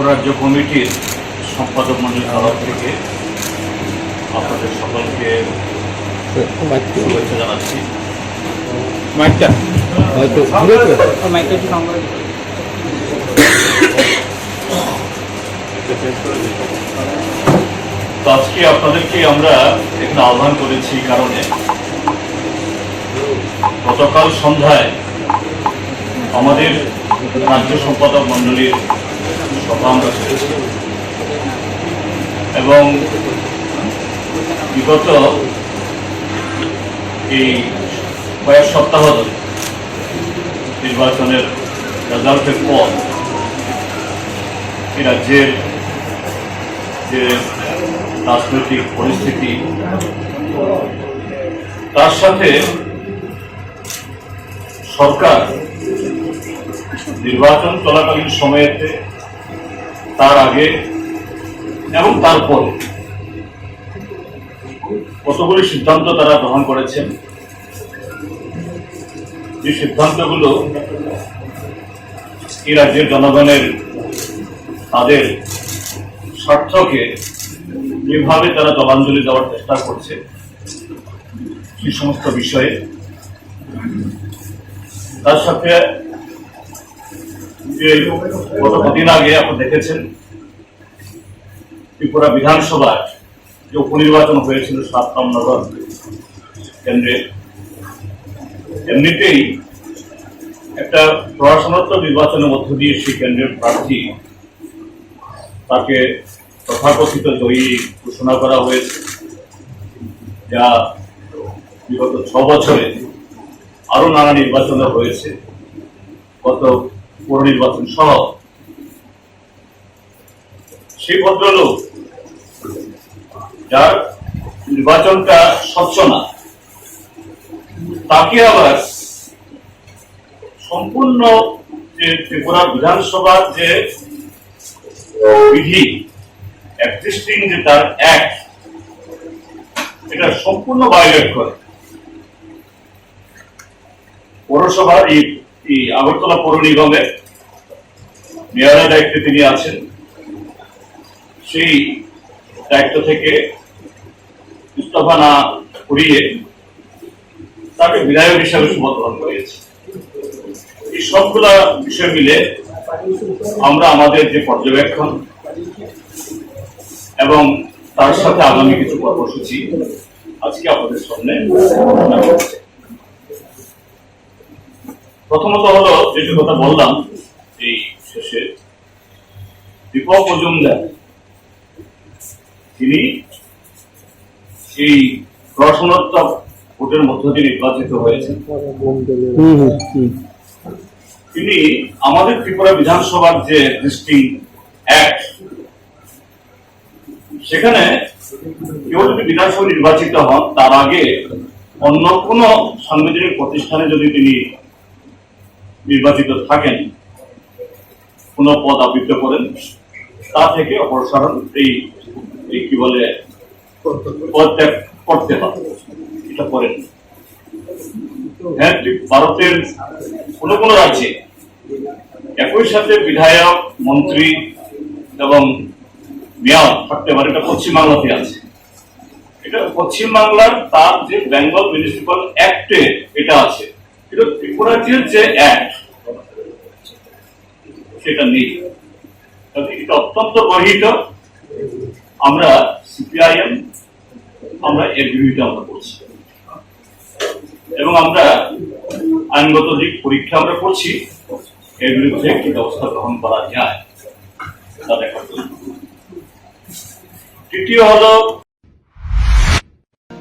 ত্রিপুরাজ্য কমিটির সম্পাদক মন্ডলীর তরফ থেকে আপনাদের সকলকে শুভেচ্ছা জানাচ্ছি। মাইকটা। তো। মাইকটা একটু আজকে আপনাদেরকে আমরা এখানে আহ্বান করেছি কারণে। গতকাল সন্ধ্যায় আমাদের রাজ্য সম্পাদক মন্ডলীর এবং বিগত এই কয়েক সপ্তাহ ধরে নির্বাচনের রেজাল্টের পর এই রাজ্যের যে রাজনৈতিক পরিস্থিতি, তার সাথে সরকার নির্বাচন চলাকালীন সময়েতে তার আগে এবং তারপরে। কতগুলি সিদ্ধান্ত তারা গ্রহণ করেছেন? যে সিদ্ধান্তগুলো এই রাজ্যের জনগণের, তাদের স্বার্থকে যেভাবে তারা জলাঞ্জলি দেওয়ার চেষ্টা করছে, সেই সমস্ত বিষয়ে তার সাথে যে গত কদিন আগে আপনি দেখেছেন, ত্রিপুরা বিধানসভায় যে উপনির্বাচন হয়েছিল সাত নগর কেন্দ্রে, এমনিতেই একটা প্রশাসনত্ব নির্বাচনের মধ্য দিয়ে সেই কেন্দ্রের প্রার্থী তাকে তথাকথিত জয়ী ঘোষণা করা হয়েছে, যা বিগত ছ বছরে আরও নানা নির্বাচনে হয়েছে। গত পৌর নির্বাচন সহ। সেই ভদ্রলোক, যার নির্বাচনটা স্বচ্ছ না, তাকে আবার সম্পূর্ণ যে ত্রিপুরা বিধানসভার যে বিধি এক্সিস্টিং যে তার অ্যাক্ট এটা সম্পূর্ণ ভায়োলেট করে। পৌরসভার এই এই আগরতলা পৌর নিগমের মেয়রের দায়িত্বে তিনি আছেন সেই দায়িত্ব থেকে ইস্তফা না করিয়ে তাকে বিধায়ক হিসাবে গ্রহণ করিয়েছে এই সবগুলা বিষয় মিলে আমরা আমাদের যে পর্যবেক্ষণ এবং তার সাথে আগামী কিছু কর্মসূচি আজকে আপনাদের সামনে। প্রথমত হলো যেটি কথা বললাম এই শেষে দীপক মজুমদার তিনি এই প্রশাসনোত্তর ভোটের মধ্য দিয়ে নির্বাচিত হয়েছেন। তিনি আমাদের ত্রিপুরা বিধানসভার যে এক্সিস্টিং অ্যাক্ট সেখানে কেউ যদি বিধানসভা নির্বাচিত হন তার আগে অন্য কোন সাংবিধানিক প্রতিষ্ঠানে যদি তিনি নির্বাচিত থাকেন। কোন পদ আবৃত্ত করেন। তা থেকে অপসারণ এই কি বলে, পদত্যাগ করতে হবে এটা করেন। হ্যাঁ ভারতের কোন কোন রাজ্যে একই সাথে বিধায়ক, মন্ত্রী এবং মেয়র থাকতে পারে। এটা পশ্চিমবাংলাতে আছে। এটা পশ্চিমবাংলার তার যে বেঙ্গল মিউনিসিপাল অ্যাক্টে এটা আছে। ত্রিপুরাজ্যের যে অ্যাক্ট সেটা নেই। এটা অত্যন্ত আমরা সিপিআইএম, আমরা এর বিরুদ্ধে আমরা করছি এবং আমরা আইনগত পরীক্ষা আমরা করছি। এর বিরুদ্ধে কি ব্যবস্থা গ্রহণ করা যায়, তা দেখার জন্য। তৃতীয় হলো